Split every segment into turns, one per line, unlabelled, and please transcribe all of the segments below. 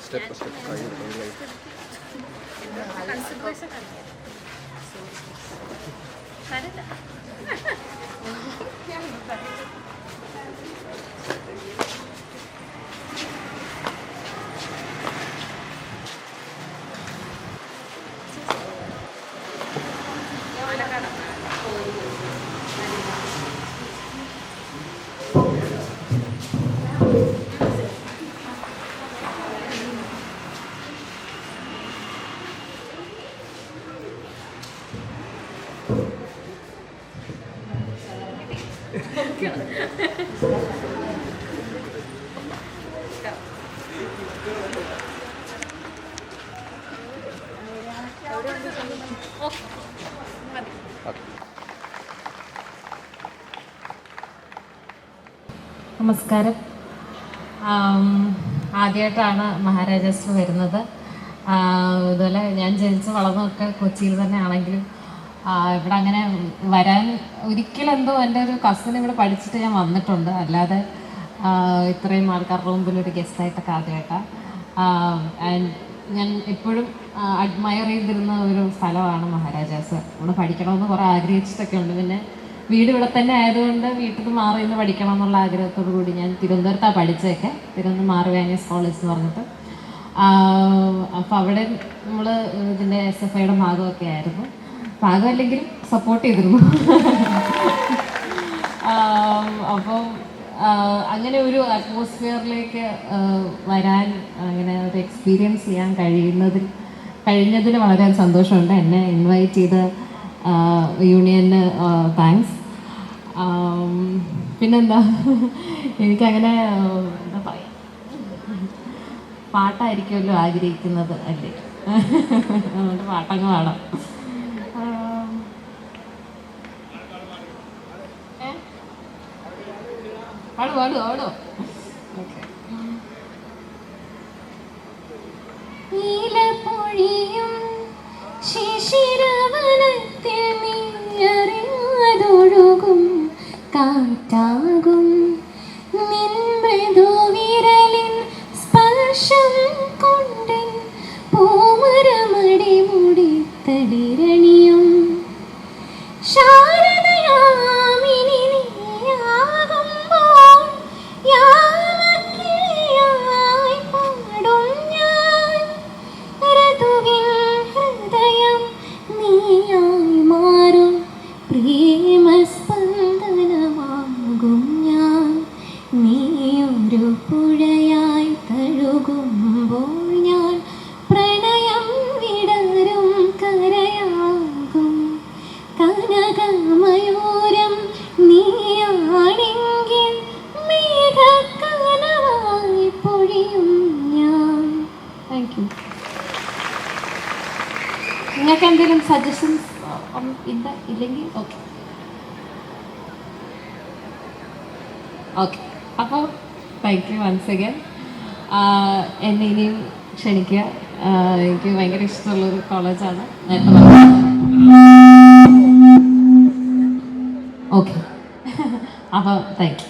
Step step കഴിഞ്ഞു കഴിഞ്ഞു
നമസ്കാരം. ആദ്യമായിട്ടാണ് മഹാരാജാസ് വരുന്നത്. ഇതുപോലെ ഞാൻ ജനിച്ച് വളർന്നൊക്കെ കൊച്ചിയിൽ തന്നെ ആണെങ്കിലും ഇവിടെ അങ്ങനെ വരാൻ ഒരിക്കലും എന്തോ എന്റെ ഒരു കസിൻ ഇവിടെ പഠിച്ചിട്ട് ഞാൻ വന്നിട്ടുണ്ട്. അല്ലാതെ ഇത്രയും ആൾക്കാരുടെ മുമ്പിൽ ഒരു ഗസ്റ്റായിട്ടൊക്കെ ആദ്യമായിട്ടാണ് ഞാൻ എപ്പോഴും അഡ്മയർ ചെയ്തിരുന്ന ഒരു സ്ഥലമാണ് മഹാരാജാസ്. ഇവിടെ പഠിക്കണമെന്ന് കുറേ ആഗ്രഹിച്ചിട്ടൊക്കെ ഉണ്ട്. പിന്നെ വീട് ഇവിടെ തന്നെ ആയതുകൊണ്ട് വീട്ടിൽ നിന്ന് മാറി നിന്ന് പഠിക്കണം എന്നുള്ള ആഗ്രഹത്തോടു കൂടി ഞാൻ തിരുവനന്തപുരത്താണ് പഠിച്ചതൊക്കെ തിരുവനന്തപുരം മാറുവാനീസ് കോളേജ് എന്ന് പറഞ്ഞിട്ട് അപ്പോൾ അവിടെ നമ്മൾ ഇതിന്റെ എസ് എഫ് ഐയുടെ ഭാഗമൊക്കെ ആയിരുന്നു. ഭാഗം ഭാഗമല്ലെങ്കിലും സപ്പോർട്ട് ചെയ്തിരുന്നു. അപ്പം അങ്ങനെ ഒരു അറ്റ്മോസ്ഫിയറിലേക്ക് വരാൻ അങ്ങനെ ഒരു എക്സ്പീരിയൻസ് ചെയ്യാൻ കഴിയുന്നതിൽ കഴിഞ്ഞതിൽ വളരെ സന്തോഷമുണ്ട്. എന്നെ ഇൻവൈറ്റ് ചെയ്ത യൂണിയന് താങ്ക്സ് പിന്നെന്താ? എനിക്കങ്ങനെ എന്താ പറയുക പാട്ടായിരിക്കുമല്ലോ ആഗ്രഹിക്കുന്നത് അല്ലേ? അതുകൊണ്ട് പാട്ടങ്ങ് പാടാം? പാടു പാടു പാടോ. ഓക്കെ.
ശിശിരവനത്തിൽ നീയറിയാതൊഴുകും
காட்டாகும் നിങ്ങൾക്ക് എന്തെങ്കിലും സജഷൻസ് ഇല്ല ഇല്ലെങ്കിൽ ഓക്കെ ഓക്കെ അപ്പോൾ താങ്ക് യു വൺസ് അഗൈൻ എന്നെ ഇനിയും ക്ഷണിക്കുക. എനിക്ക് ഭയങ്കര ഇഷ്ടമുള്ളൊരു കോളേജാണ് ഓക്കെ അപ്പോൾ താങ്ക് യു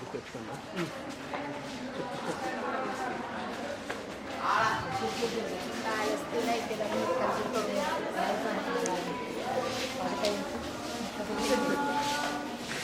僕が来たんだ。うん。